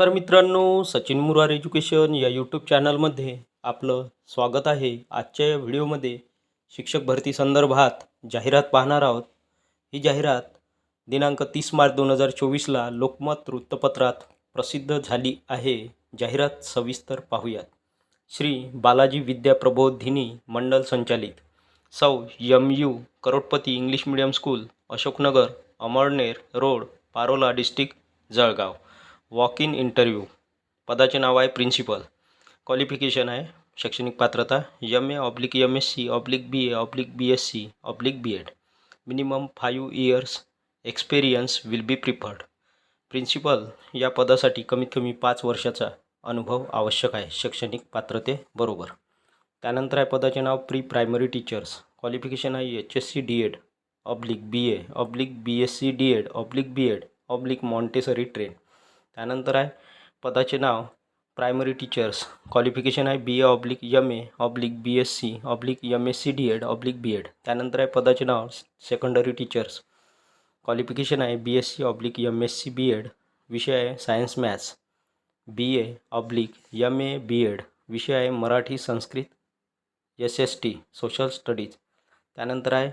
नमस्कार मित्रांनो सचिन मुरार एज्युकेशन या यूट्यूब चॅनलमध्ये आपलं स्वागत आहे. आजच्या या व्हिडिओमध्ये शिक्षक भरती संदर्भात जाहिरात पाहणार आहोत. ही जाहिरात दिनांक तीस मार्च दोन हजार चोवीसला लोकमत वृत्तपत्रात प्रसिद्ध झाली आहे. जाहिरात सविस्तर पाहूयात. श्री बालाजी विद्या प्रबोधिनी मंडल संचालित. Sau M U Karodpati English medium school Ashoknagar Amalner road Parola district Jalgaon. Walk in interview. पदाचे नाव आहे प्रिन्सिपल. क्वालिफिकेशन आहे. शैक्षणिक पात्रता M A oblique M S C oblique B A oblique B S C oblique B Ed minimum five years experience will be preferred principal या पदासाठी कमीत कमी पाच वर्षाचा अनुभव आवश्यक आहे. शैक्षणिक पात्रतेबरोबर त्यानंतर आहे पदाचे नाव प्री प्रायमरी टीचर्स क्वालिफिकेशन आहे H S C D Ed oblique B A oblique B S C D Ed oblique B Ed oblique Montessori train त्यानंतर आहे पदाचे नाव प्रायमरी टीचर्स क्वालिफिकेशन आहे B A oblique M A oblique B S C oblique M S C D Ed oblique B Ed त्यानंतर आहे पदाचे नाव secondary teachers qualification आहे B S C oblique M S C B Ed विषय आहे science maths B A oblique M A B Ed विषय आहे Marathi Sanskrit S S T social studies त्यानंतर आहे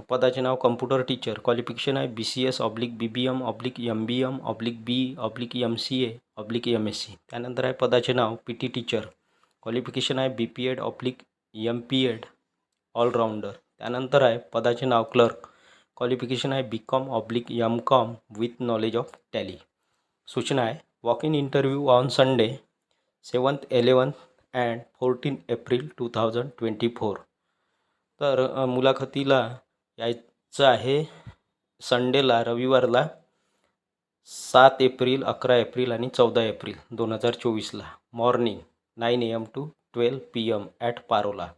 पदाचे नाव कम्प्युटर टीचर क्वालिफिकेशन आहे B C S oblique B B M oblique M B M oblique B oblique M C A oblique M S C त्यानंतर आहे पदाचे नाव P T teacher qualification आहे B P Ed oblique M P Ed allrounder त्यानंतर आहे पदाचे नाव clerk qualification आहे B com oblique M com with knowledge of Tally सूचना आहे walk in interview on Sunday seventh eleventh and fourteen April two thousand twenty four तर मुलाखतीला यायचं आहे संडेला रविवारला सात एप्रिल अकरा एप्रिल आणि चौदा एप्रिल दोन हजार चोवीसला. Morning nine A M to twelve P M at Parola.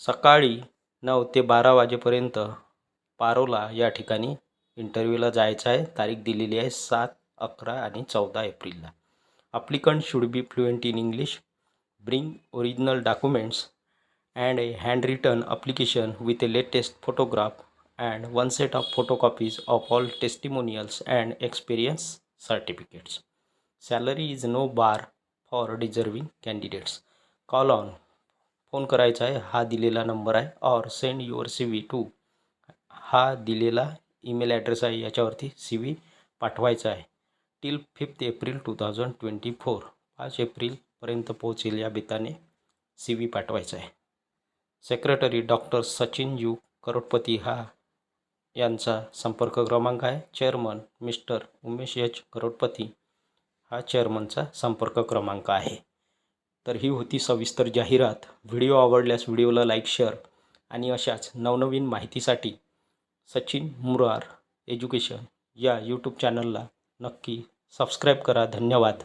सकाळी नऊ ते बारा वाजेपर्यंत पारोला या ठिकाणी इंटरव्ह्यूला जायचं आहे. तारीख दिलेली आहे सात अकरा आणि चौदा एप्रिलला. Applicant should be fluent in English bring original documents and a handwritten application with a latest photograph and one set of photocopies of all testimonials and experience certificates. Salary is no bar for deserving candidates. Call on phone करायचा आहे हा दिलेला number आहे और send your C V to हा दिलेला email address आहे याच्यावरती सी व्ही पाठवायचा आहे till fifth April two thousand twenty four पाच एप्रिलपर्यंत पोहोचेल या बेताने सी व्ही पाठवायचा आहे secretary doctor Sachin U Karodpati हा यांचा संपर्क क्रमांक आहे. Chairman mister Umesh H Karodpati हा चेअरमनचा संपर्क क्रमांक आहे. तर ही होती सविस्तर जाहिरात. व्हिडिओ आवडल्यास व्हिडिओला लाईक शेअर आणि अशाच नवनवीन माहितीसाठी सचिन मुरार एज्युकेशन या यूट्यूब चॅनलला नक्की सबस्क्राईब करा. धन्यवाद.